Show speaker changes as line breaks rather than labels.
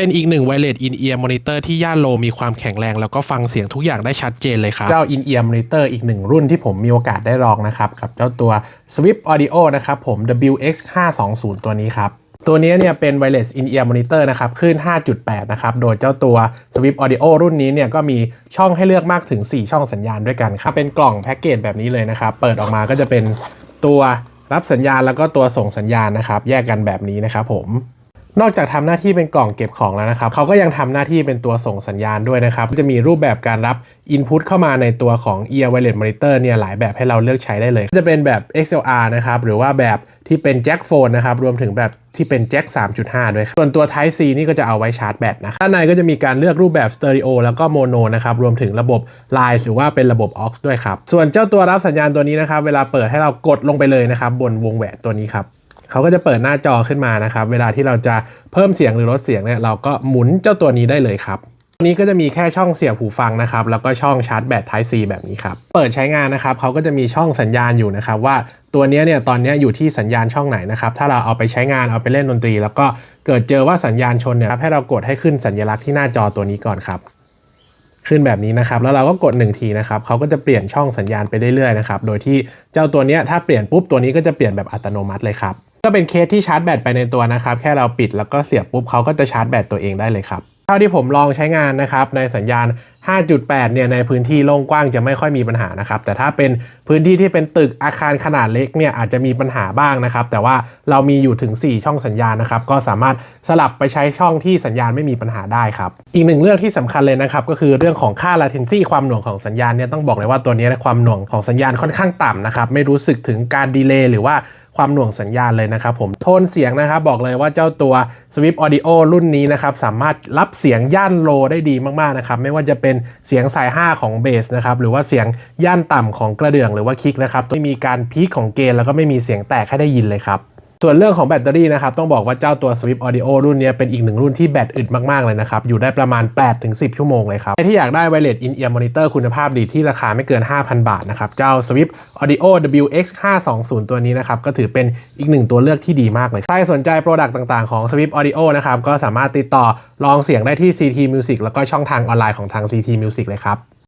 เป็นอีกหนึ่ง Wireless In-Ear Monitor ที่ย่านโลมีความแข็งแรง แล้วก็ฟังเสียงทุกอย่างได้ชัดเจนเลยครับ เจ้า In-Ear Monitor อีกหนึ่งรุ่นที่ผมมีโอกาสได้ลองนะครับกับเจ้าตัว Swift Audio นะครับผม WX 520ตัวนี้ครับตัวนี้เนี่ยเป็น wireless in-ear monitor นะครับคลื่น5.8 นะครับ โดยเจ้าตัว Swift Audio รุ่นนี้เนี่ยก็มีช่องให้เลือกมากถึง 4 ช่องสัญญาณด้วยกันครับ เป็นกล่องแพ็กเกจแบบนี้เลยนะครับ เปิดออกมาก็จะเป็นตัวรับสัญญาณแล้วก็ตัวส่งสัญญาณนะครับ แยกกันแบบนี้นะครับผม นอกจากทำหน้าที่เป็นกล่องเก็บของแล้วนะครับเขาก็ยังทำหน้าที่เป็นตัวส่งสัญญาณด้วยนะครับ จะมีรูปแบบการรับ Input เข้ามาในตัวของ Ear Wireless Monitor เนี่ยหลายแบบให้เราเลือกใช้ได้เลย จะเป็นแบบ XLR นะครับ หรือว่าแบบที่เป็นแจ็คโฟนนะครับ รวมถึงแบบที่เป็นแจ็ค3.5 ด้วย ส่วนตัว Type C นี่ก็จะเอาไว้ชาร์จแบตนะครับด้านในก็จะมีการเลือกรูปแบบสเตอริโอแล้วก็โมโนนะครับ รวมถึงระบบ Line หรือว่าเป็นระบบ AUX ด้วยครับ ส่วนเจ้าตัวรับสัญญาณตัวนี้นะครับ เวลาเปิดให้เรากดลงไปเลยนะครับบนวงแหวนตัวนี้ครับ เขาก็จะเปิดหน้าจอขึ้นมานะครับ เวลาที่เราจะเพิ่มเสียงหรือลดเสียงเนี่ยเราก็หมุนเจ้าตัวนี้ได้เลยครับตัวนี้ก็จะมีแค่ช่องเสียบหูฟังนะครับ แล้วก็ช่องชาร์จแบต Type C แบบนี้ครับ เปิดใช้งานนะครับเขาก็จะมีช่องสัญญาณอยู่นะครับ ว่าตัวนี้เนี่ยตอนนี้อยู่ที่สัญญาณช่องไหนนะครับ ถ้าเราเอาไปใช้งานเอาไปเล่นดนตรี แล้วก็เกิดเจอว่าสัญญาณชนเนี่ยครับให้เรากดให้ขึ้นสัญลักษณ์ที่หน้าจอตัวนี้ก่อนครับ ขึ้นแบบนี้นะครับ แล้วเราก็กด 1 ทีนะครับเขาก็จะเปลี่ยนช่องสัญญาณไปเรื่อยๆนะครับ โดยที่เจ้าตัวนี้ถ้าเปลี่ยนปุ๊บตัวนี้ก็จะเปลี่ยนแบบอัตโนมัติเลยครับ ก็เป็นเคสที่ชาร์จแบตไปในตัวนะครับ แค่เราปิดแล้วก็เสียบปุ๊บเขาก็จะชาร์จแบตตัวเองได้เลยครับ เท่าที่ผมลองใช้งานนะครับในสัญญาณ 5.8 เนี่ยในพื้นที่โล่งกว้างจะไม่ค่อยมีปัญหานะครับ แต่ถ้าเป็นพื้นที่ที่เป็นตึกอาคารขนาดเล็กเนี่ยอาจจะมีปัญหาบ้างนะครับ แต่ว่าเรามีอยู่ถึง 4 ช่องสัญญาณนะครับ ก็สามารถสลับไปใช้ช่องที่สัญญาณไม่มีปัญหาได้ครับ อีกหนึ่งเรื่องที่สำคัญเลยนะครับ ก็คือเรื่องของค่า latency ความหน่วงของสัญญาณเนี่ยต้องบอกเลยว่าตัวนี้ความหน่วงของสัญญาณค่อนข้างต่ำนะครับ ไม่รู้สึกถึงการดีเลย์หรือว่าความหน่วงสัญญาณเลยนะครับผมโทนเสียงนะครับบอกเลยว่าเจ้าตัว Swift Audio รุ่นนี้นะครับสามารถรับเสียงย่านโลได้ดีมากๆนะครับไม่ว่าจะเป็นเสียงสาย 5 ของเบสนะครับหรือว่าเสียงย่านต่ำของกระเดื่องหรือว่าคิกนะครับไม่มีการพีคของเกณฑ์แล้วก็ไม่มีเสียงแตกให้ได้ยินเลยครับ ส่วนเรื่องของแบตเตอรี่นะครับต้องบอกว่าเจ้าตัว Swift Audio รุ่นนี้เป็นอีกหนึ่งรุ่นที่แบตอึดมากๆเลยนะครับอยู่ได้ประมาณ 8-10 ชั่วโมงเลยครับใครที่อยากได้ Wireless In-Ear Monitor คุณภาพดีที่ราคาไม่เกิน 5,000 บาทนะครับเจ้า Swift Audio WX 520ตัวนี้นะครับก็ถือเป็นอีกหนึ่งตัวเลือกที่ดีมากเลย ใครสนใจโปรดักต์ต่างๆของ Swift Audio นะครับก็สามารถติดต่อลองเสียงได้ที่ CT Music แล้วก็ช่องทางออนไลน์ของทาง CT Music เลยครับ